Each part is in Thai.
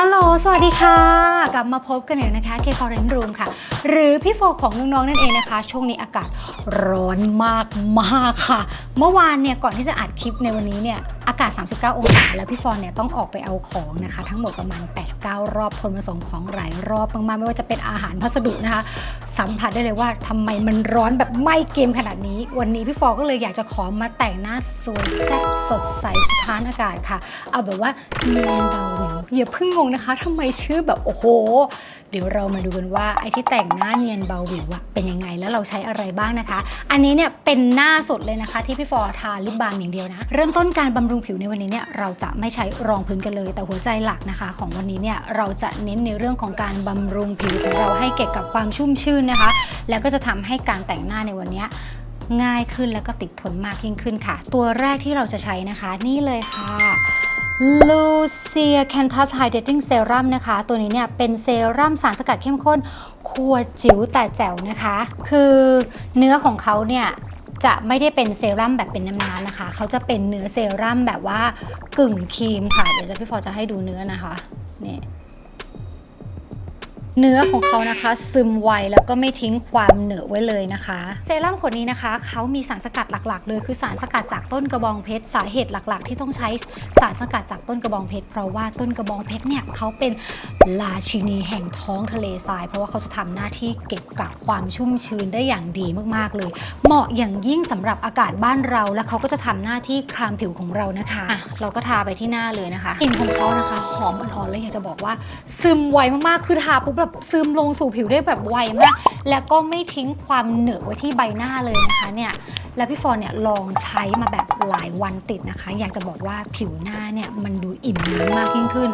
ฮัลโหล สวัสดีค่ะ กลับมาพบกันอีกนะคะ เคคอร์เรนรูมค่ะ หรือพี่โฟของน้องๆนั่นเองนะคะ ช่วงนี้อากาศร้อนมากมากค่ะ เมื่อวานเนี่ย ก่อนที่จะอัดคลิปในวันนี้เนี่ย อากาศ 39 องศา แล้วพี่ฟอนเนี่ยต้องออกไปเอาของนะคะ ทั้งหมดประมาณ 8-9 รอบคนมาส่งของหลายรอบมากๆ ไม่ว่าจะเป็นอาหารพัสดุนะคะ สัมผัสได้เลยว่าทำไมมันร้อนแบบไม้เกมขนาดนี้ วันนี้พี่ฟอก็เลยอยากจะขอมาแต่งหน้าสวยแซ่บสดใสสถานอากาศค่ะ เอาแบบว่าเนียนเบาหวิว อย่าเพิ่งงงนะคะทำไมชื่อแบบโอ้โห เดี๋ยวเรามาดูกันว่าไอ้ที่แต่งหน้าเนียนเบาหวิวอะเป็นยังไงแล้วเราใช้อะไรบ้างนะคะ อันนี้เนี่ยเป็นหน้าสดเลยนะคะ ที่พี่ฟอทาลิปบาล์มอย่างเดียวนะ เริ่มต้นการบำรุงผิวในวันนี้เนี่ยเราจะไม่ใช้รองพื้นกันเลย แต่หัวใจหลักนะคะ ของวันนี้เนี่ยเราจะเน้นในเรื่องของการบำรุงผิวของเราให้เก็บกับความชุ่มชื่นนะคะ แล้วก็จะทำให้การแต่งหน้าในวันนี้ง่ายขึ้นแล้วก็ติดทนมากยิ่งขึ้นค่ะ ตัวแรกที่เราจะใช้นะคะ นี่เลยค่ะ ลูเซียแคนทัสไฮเดรติ้งเซรั่มนะคะ ตัวนี้เนี่ยเป็นเซรั่มสารสกัดเข้มข้นขวดจิ๋วแต่แจ๋วนะคะ คือเนื้อของเขาเนี่ยจะไม่ได้เป็นเซรั่มแบบเป็นน้ำๆนะคะ เขาจะเป็นเนื้อเซรั่มแบบว่ากึ่งครีมค่ะ เดี๋ยวจะพี่ฟอจะให้ดูเนื้อนะคะ นี่ เนื้อของเขานะคะซึมไวแล้วก็ไม่ทิ้งความเหนอะไว้เลยนะคะ เซรั่มขวดนี้นะคะเขามีสารสกัดหลักๆ เลยคือสารสกัดจากต้นกระบองเพชรสาเหตุหลักๆ ที่ต้องใช้สารสกัดจากต้นกระบองเพชรเพราะว่าต้นกระบองเพชรเนี่ยเขาเป็นราชินีแห่งท้องทะเลทราย เพราะว่าเขาจะทำหน้าที่เก็บกักความชุ่มชื้นได้อย่างดีมากๆเลย เหมาะอย่างยิ่งสำหรับอากาศบ้านเรา และเขาก็จะทำหน้าที่คลามผิวของเรานะคะอะเราก็ทาไปที่หน้าเลยนะคะกลิ่นของเขานะคะหอมอ่อนๆแล้วอยากจะบอกว่าซึมไวมากๆคือทาปุ๊บแบบซึมลงสู่ผิวได้แบบไวมาก แล้วก็ไม่ทิ้งความเหนอะไว้ที่ใบหน้าเลยนะคะเนี่ยแล้วพี่ฟอนเนี่ยลองใช้มาแบบหลายวันติดนะคะ อยากจะบอกว่าผิวหน้าเนี่ยมันดูอิ่มน้ำมากยิ่งขึ้น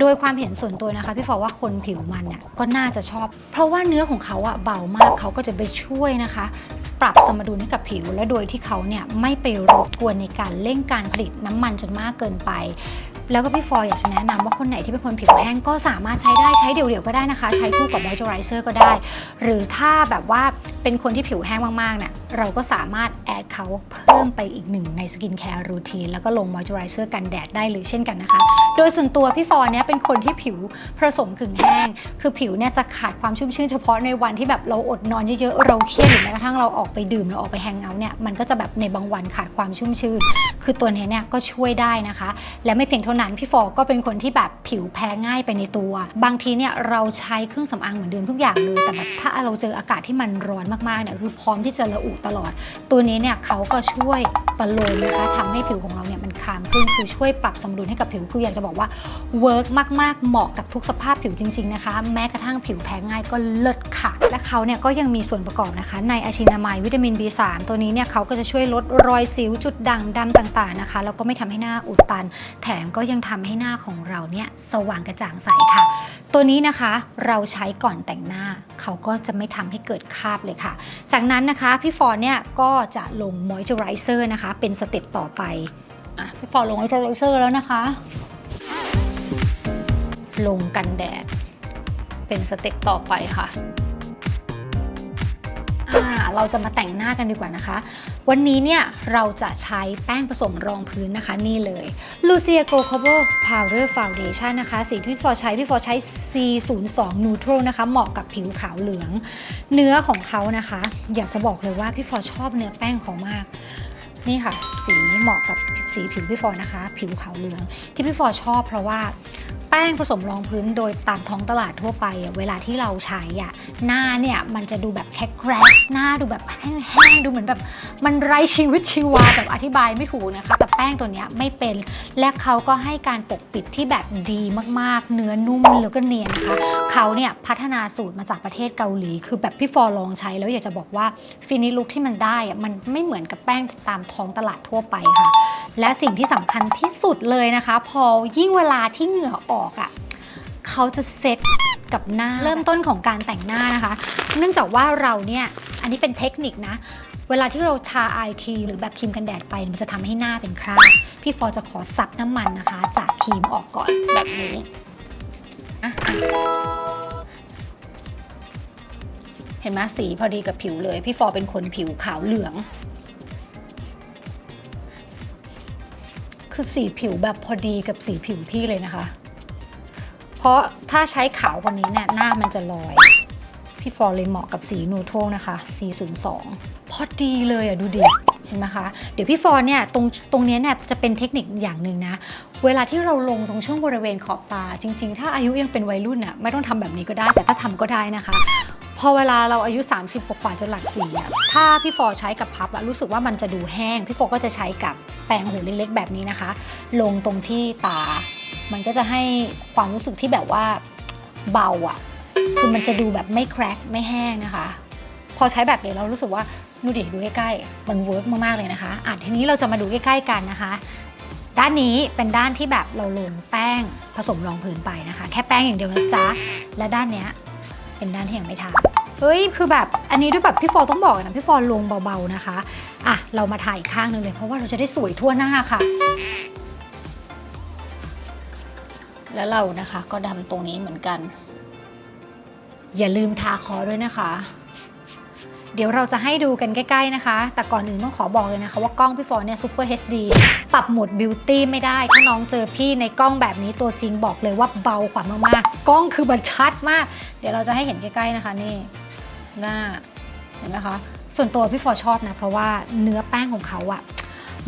โดยความเห็นส่วนตัวนะคะ พี่ฟอนว่าคนผิวมันเนี่ยก็น่าจะชอบ เพราะว่าเนื้อของเขาอะเบามากเขาก็จะไปช่วยนะคะ ปรับสมดุลให้กับผิว และโดยที่เขาเนี่ยไม่ไปรบกวนในการเร่งการผลิตน้ำมันจนมากเกินไป แล้วก็พี่ฟอยอยากจะแนะนำว่าคนไหนที่เป็นคนผิวแห้งก็สามารถใช้ได้ใช้เดี่ยวๆก็ได้นะคะ ใช้คู่กับมอยเจอไรเซอร์ก็ได้ หรือถ้าแบบว่าเป็นคนที่ผิวแห้งมากๆเนี่ยเราก็สามารถแอดเขาเพิ่มไปอีกหนึ่งในสกินแคร์รูทีนแล้วก็ลงมอยเจอไรเซอร์กันแดดได้เลยเช่นกันนะคะ โดยส่วนตัวพี่ฟอนเนี่ยเป็นคนที่ผิวผสมกึ่งแห้ง คือผิวเนี่ยจะขาดความชุ่มชื้นเฉพาะในวันที่แบบเราอดนอนเยอะๆเราเครียดหรือแม้กระทั่งเราออกไปดื่มเราออกไปแฮงเอาท์เนี่ยมันก็จะแบบในบางวันขาดความชุ่มชื้นคือตัวเนี้ยเนี่ยก็ช่วยได้นะคะ และไม่เพียงเท่านั้นพี่ฟอก็เป็นคนที่แบบผิวแพ้ง่ายไปในตัว บางทีเนี่ยเราใช้เครื่องสำอางเหมือนเดิมทุกอย่างเลย แต่แบบถ้าเราเจออากาศที่มันร้อนมากๆเนี่ยคือพร้อมที่จะระอุตลอด ตัวนี้เนี่ยเขาก็ช่วยประโลมนะคะทำให้ผิวของเราเนี่ย คามขึ้นคือช่วยปรับสมดุลให้กับผิวคืออยากจะบอกว่าเวิร์กมากๆ เหมาะกับทุกสภาพผิวจริง ๆนะคะ แม้กระทั่งผิวแพ้ง่ายก็เลิศค่ะ และเขาเนี่ยก็ยังมีส่วนประกอบนะคะ ในอะชินามายวิตามิน B3 ตัวนี้เนี่ยเขาก็จะช่วยลดรอยสิวจุดด่างดำต่างๆนะคะแล้วก็ไม่ทำให้หน้าอุดตัน แถมก็ยังทำให้หน้าของเราเนี่ยสว่างกระจ่างใสค่ะ ตัวนี้นะคะเราใช้ก่อนแต่งหน้า เขาก็จะไม่ทำให้เกิดคราบเลยค่ะ จากนั้นนะคะพี่ฟอนเนี่ยก็จะลงมอยเจอไรเซอร์นะคะเป็นสเต็ปต่อไป อะพี่ฟอนลงมอยเจอไรเซอร์แล้วนะคะ ลงกันแดด เป็นสเต็ปต่อไปค่ะเราจะมาแต่งหน้ากันดีกว่านะคะ วันนี้เนี่ยเราจะใช้แป้งผสมรองพื้นนะคะนี่เลย Lucia Go Cover Powder Foundation นะคะ สีที่พี่ฟอใช้ พี่ฟอใช้ C02 Neutral นะคะ เหมาะกับผิวขาวเหลือง เนื้อของเขานะคะ อยากจะบอกเลยว่าพี่ฟอชอบเนื้อแป้งเขามาก นี่ค่ะ สีเหมาะกับสีผิวพี่ฟอนะคะ ผิวขาวเหลือง ที่พี่ฟอชอบเพราะว่า แป้งผสมรองพื้นโดยตามท้องตลาดทั่วไปเวลาที่เราใช้อะหน้าเนี่ยมันจะดูแบบแคกแรกหน้าดูแบบแห้งๆดูเหมือนแบบมันไร้ชีวิตชีวาแบบอธิบายไม่ถูกนะคะ แต่แป้งตัวเนี้ยไม่เป็นและเขาก็ให้การปกปิดที่แบบดีมากๆ เนื้อนุ่มแล้วก็เนียนนะคะเขาเนี่ยพัฒนาสูตรมาจากประเทศเกาหลี คือแบบพี่ฟอลองใช้แล้วอยากจะบอกว่าฟินิลุคที่มันได้อะมันไม่เหมือนกับแป้งตามท้องตลาดทั่วไปค่ะ และสิ่งที่สำคัญที่สุดเลยนะคะ พอยิ่งเวลาที่เหงื่อออกอะ่ะเขาจะเซ็ตกับหน้าเริ่มต้นของการแต่งหน้านะคะ เนื่องจากว่าเราเนี่ยอันนี้เป็นเทคนิคนะ เวลาที่เราทาไอครีมหรือแบบครีมกันแดดไปมันจะทำให้หน้าเป็นคราบพี่ฟอจะขอซับน้ำมันนะคะ จากครีมออกก่อนแบบนี้เห็นไหมสีพอดีกับผิวเลย พี่ฟอเป็นคนผิวขาวเหลือง คือสีผิวแบบพอดีกับสีผิวพี่เลยนะคะ ราะถ้าใช้ขาวกว่านี้เนี่ยหน้ามันจะลอย พี่ฟอร์เลยเหมาะกับสีนูโทรนะคะ 402 พอดีเลยอะดูดิเห็นไหมคะ เดี๋ยวพี่ฟอร์เนี่ยตรงตรงนี้เนี่ยจะเป็นเทคนิคอย่างหนึ่งนะ เวลาที่เราลงตรงช่วงบริเวณขอบตา จริง ๆ ถ้าอายุยังเป็นวัยรุ่นอะไม่ต้องทำแบบนี้ก็ได้ แต่ถ้าทำก็ได้นะคะ พอเวลาเราอายุ 30กว่าจะหลักสี่อะถ้าพี่ฟอใช้กับพับอะรู้สึกว่ามันจะดูแห้ง พี่ฟอก็จะใช้กับแปรงหูเล็กๆ แบบนี้นะคะ ลงตรงที่ตา มันก็จะให้ความรู้สึกที่แบบว่าเบาอะคือมันจะดูแบบไม่แครกไม่แห้งนะคะ พอใช้แบบนี้เรารู้สึกว่าดูดิดูใกล้ๆมันเวิร์กมากๆเลยนะคะอะทีนี้เราจะมาดูใกล้ๆกันนะคะ ด้านนี้เป็นด้านที่แบบเราลงแป้งผสมรองพื้นไปนะคะ แค่แป้งอย่างเดียวนะจ๊ะและด้านเนี้ย เป็นด้านที่ยังไม่ทาเฮ้ยคือแบบอันนี้ด้วยแบบพี่ฟอต้องบอกนะพี่ฟอลงเบาๆนะคะอะเรามาถ่ายอีกข้างหนึงเลย เพราะว่าเราจะได้สวยทั่วหน้าค่ะ แล้วเรานะคะก็ดำตรงนี้เหมือนกัน อย่าลืมทาคอด้วยนะคะ เดี๋ยวเราจะให้ดูกันใกล้ ๆนะคะ แต่ก่อนอื่นต้องขอบอกเลยนะคะว่ากล้องพี่ฟอร์เนี่ยซูเปอร์ HD ปรับโหมดบิวตี้ไม่ได้ ถ้าน้องเจอพี่ในกล้องแบบนี้ตัวจริงบอกเลยว่าเบากว่ามากๆ กล้องคือมันชัดมาก เดี๋ยวเราจะให้เห็นใกล้ๆนะคะนี่หน้าเห็นไหมคะ ส่วนตัวพี่ฟอร์ชอบนะ เพราะว่าเนื้อแป้งของเขาอะ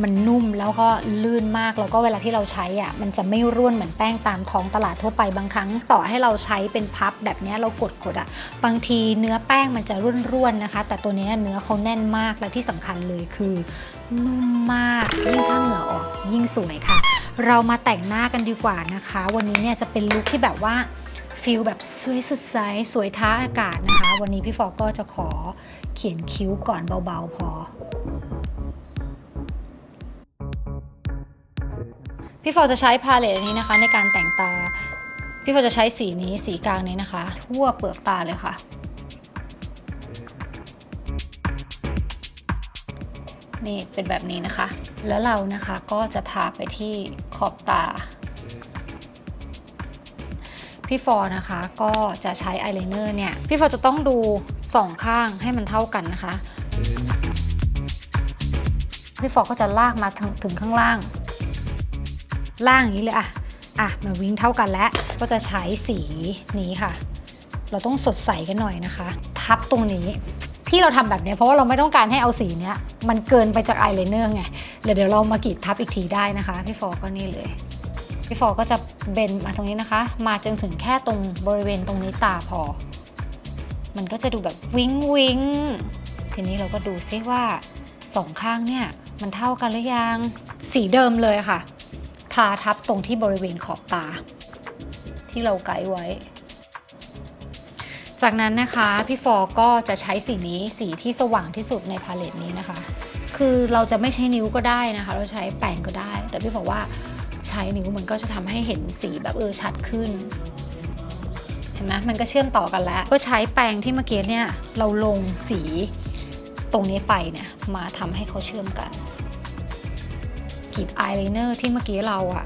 มันนุ่มแล้วก็ลื่นมากแล้วก็เวลาที่เราใช้อะมันจะไม่ร่วนเหมือนแป้งตามท้องตลาดทั่วไปบางครั้ง ต่อให้เราใช้เป็นพับแบบนี้เรากดกดๆอะบางทีเนื้อแป้งมันจะร่วนๆนะคะ แต่ตัวนี้เนื้อเขาแน่นมากและที่สำคัญเลยคือ นุ่มมากยิ่งถ้าเหงื่อออกยิ่งสวยค่ะ เรามาแต่งหน้ากันดีกว่านะคะ วันนี้เนี่ยจะเป็นลุคที่แบบว่าฟิลแบบสวยสดใสสวยท้าอากาศนะคะ วันนี้พี่ฟอก็จะขอเขียนคิ้วก่อนเบาๆพอ พี่ฟอจะใช้พาเลตอันนี้นะคะ ในการแต่งตา พี่ฟอจะใช้สีนี้สีกลางนี้นะคะ ทั่วเปลือกตาเลยค่ะ นี่เป็นแบบนี้นะคะ แล้วเรานะคะก็จะทาไปที่ขอบตา พี่ฟอนะคะก็จะใช้อายไลเนอร์เนี่ย พี่ฟอจะต้องดูสองข้างให้มันเท่ากันนะคะพี่ฟอก็จะลากมาถึงถึงข้างล่าง ล่างอย่างนี้เลยอะอะมันวิ่งเท่ากันแล้วก็จะใช้สีนี้ค่ะ เราต้องสดใสกันหน่อยนะคะทับตรงนี้ที่เราทำแบบเนี้ยเพราะว่าเราไม่ต้องการให้เอาสีเนี้ยมันเกินไปจากอายไลเนอร์ไงเดี๋ยวเดี๋ยวเรามากรีดทับอีกทีได้นะคะ พี่ฟอก็นี่เลย พี่ฟอก็จะเบนมาตรงนี้นะคะ มาจนถึงแค่ตรงบริเวณตรงนี้ตาพอ มันก็จะดูแบบวิ้งวิงทีนี้เราก็ดูซิว่าสองข้างเนี่ยมันเท่ากันหรือยัง สีเดิมเลยค่ะาทับตรงที่บริเวณขอบตา ที่เราไกด์ไว้ จากนั้นนะคะพี่ฟอก็จะใช้สีนี้สีที่สว่างที่สุดในพาเลตนี้นะคะ คือเราจะไม่ใช้นิ้วก็ได้นะคะ เราใช้แปรงก็ได้ แต่พี่บอกว่าใช้นิ้วมันก็จะทำให้เห็นสีแบบเออชัดขึ้นเห็นไหมมันก็เชื่อมต่อกันแล้ว ก็ใช้แปรงที่เมื่อกี้เนี่ยเราลงสีตรงนี้ไปเนี่ยมาทำให้เขาเชื่อมกัน กรีดอายไลเนอร์ที่เมื่อกี้เราอะ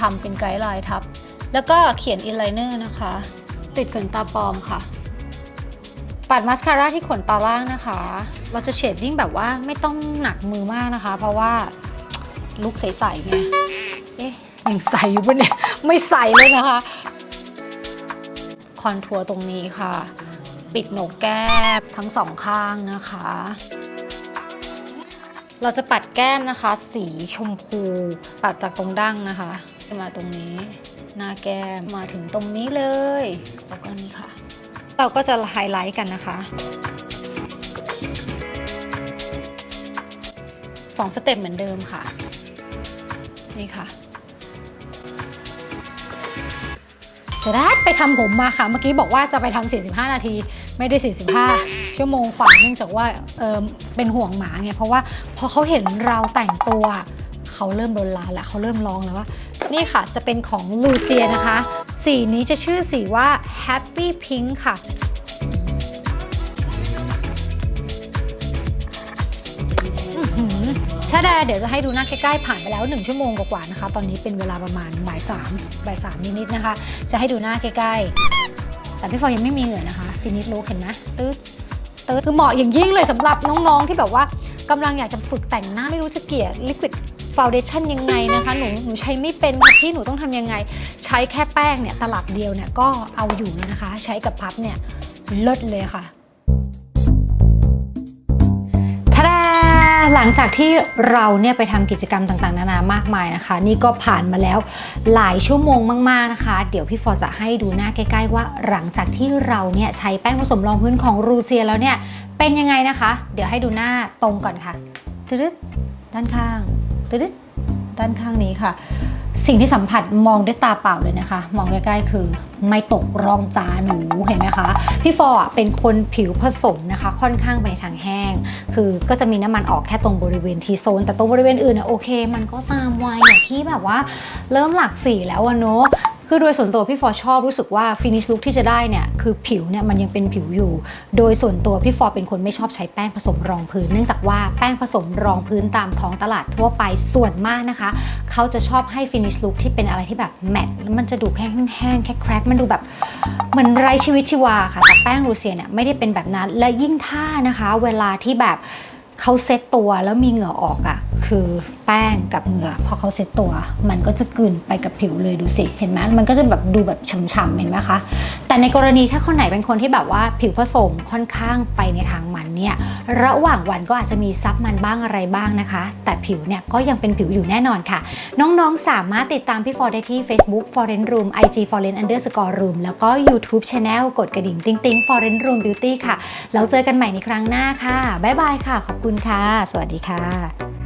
ทำเป็นไกด์ไลน์ทับ แล้วก็เขียนอินไลเนอร์นะคะ ติดขนตาปลอมค่ะ ปัดมาสคาร่าที่ขนตาล่างนะคะ เราจะเชดดิ้งแบบว่าไม่ต้องหนักมือมากนะคะ เพราะว่าลุกใสๆไงเอ๊ะยังใสอยู่ปะเนี่ย ไม่ใสเลยนะคะ คอนทัวร์ตรงนี้ค่ะ ปิดโหนกแก้มทั้งสองข้างนะคะ เราจะปัดแก้มนะคะ สีชมพู ปัดจากตรงดั้งนะคะมาตรงนี้ หน้าแก้มมาถึงตรงนี้เลย แล้วก็นี่ค่ะ เราก็จะไฮไลท์กันนะคะสองสเต็ปเหมือนเดิมค่ะ นี่ค่ะจะได้ไปทำผมมาค่ะ เมื่อกี้บอกว่าจะไปทำ45 นาที ไม่ได้ 45 ชั่วโมงกว่าเนื่องจากว่าเออเป็นห่วงหมาไง เพราะว่า พอเขาเห็นเราแต่งตัว เขาเริ่มโดนลานแล้วเขาเริ่มร้องแล้วว่า นี่ค่ะจะเป็นของลูเซียนะคะ สีนี้จะชื่อสีว่า Happy Pink ค่ะชาแดเดี๋ยวจะให้ดูหน้าใกล้ๆผ่านไปแล้ว 1 ชั่วโมงกว่าๆนะคะ ตอนนี้เป็นเวลาประมาณบ่ายสามบ่ายสามนิดๆนะคะ จะให้ดูหน้าใกล้ๆ แต่พี่ฟอยยังไม่มีเหงื่อนะคะฟินิชลุกเห็นไหมตืดตืดคือเหมาะอย่างยิ่งเลยสำหรับน้องๆที่แบบว่า กำลังอยากจะฝึกแต่งหน้าไม่รู้จะเกลี่ยลิควิดฟาวเดชั่นยังไงนะคะ หนูหนูใช้ไม่เป็นค่ะพี่หนูต้องทำยังไง ใช้แค่แป้งเนี่ยตลับเดียวเนี่ยก็เอาอยู่แล้วนะคะ ใช้กับพับเนี่ยเลิศเลยค่ะทะ หลังจากที่เราเนี่ยไปทำกิจกรรมต่างๆ นานามากมายนะคะ นี่ก็ผ่านมาแล้วหลายชั่วโมงมากๆนะคะ เดี๋ยวพี่ฟอร์จะให้ดูหน้าใกล้ๆว่าหลังจากที่เราเนี่ยใช้แป้งผสมรองพื้นของรูเซียแล้วเนี่ยเป็นยังไงนะคะ เดี๋ยวให้ดูหน้าตรงก่อนค่ะตึ๊ดด้านข้างตึ๊ดด้านข้างนี้ค่ะ สิ่งที่สัมผัสมองด้วยตาเปล่าเลยนะคะ มองใกล้ๆคือไม่ตกร่องจาหนูเห็นไหมคะ พี่ฟอร์เป็นคนผิวผสมนะคะ ค่อนข้างไปในทางแห้ง คือก็จะมีน้ำมันออกแค่ตรงบริเวณทีโซน แต่ตรงบริเวณอื่นอะโอเค มันก็ตามวัยอย่างที่แบบว่าเริ่มหลักสี่แล้วอะเนาะ คือโดยส่วนตัวพี่ฟอร์ชอบรู้สึกว่าฟินิชลุคที่จะได้เนี่ยคือผิวเนี่ยมันยังเป็นผิวอยู่ โดยส่วนตัวพี่ฟอร์เป็นคนไม่ชอบใช้แป้งผสมรองพื้น เนื่องจากว่าแป้งผสมรองพื้นตามท้องตลาดทั่วไปส่วนมากนะคะ เขาจะชอบให้ฟินิชลุคที่เป็นอะไรที่แบบแมตต์แล้วมันจะดูแค่แห้งๆแค่แครกมันดูแบบเหมือนไร้ชีวิตชีวาค่ะแต่แป้งรูเซียเนี่ยไม่ได้เป็นแบบนั้นและยิ่งถ้านะคะ เวลาที่แบบเขาเซ็ตตัวแล้วมีเหงื่อออกอะ่ะ คือแป้งกับเหงื่อพอเขาเซ็ตตัว มันก็จะกลืนไปกับผิวเลยดูสิเห็นไหมมันก็จะแบบดูแบบฉ่ำๆเห็นไหมคะแต่ในกรณีถ้าคนไหนเป็นคนที่แบบว่าผิวผสมค่อนข้างไปในทางมันเนี่ยระหว่างวันก็อาจจะมีซับมันบ้างอะไรบ้างนะคะ แต่ผิวเนี่ยก็ยังเป็นผิวอยู่แน่นอนค่ะ น้องๆสามารถติดตามพี่ฟอร์ได้ที่ Facebook Foreign Room IG Foreign Underscore Room แล้วก็ YouTube Channel กดกระดิ่งติ๊งติ๊ง Foreign Room Beauty ค่ะแล้วเจอกันใหม่ในครั้งหน้าค่ะบ๊ายบายค่ะ ขอบคุณค่ะ สวัสดีค่ะ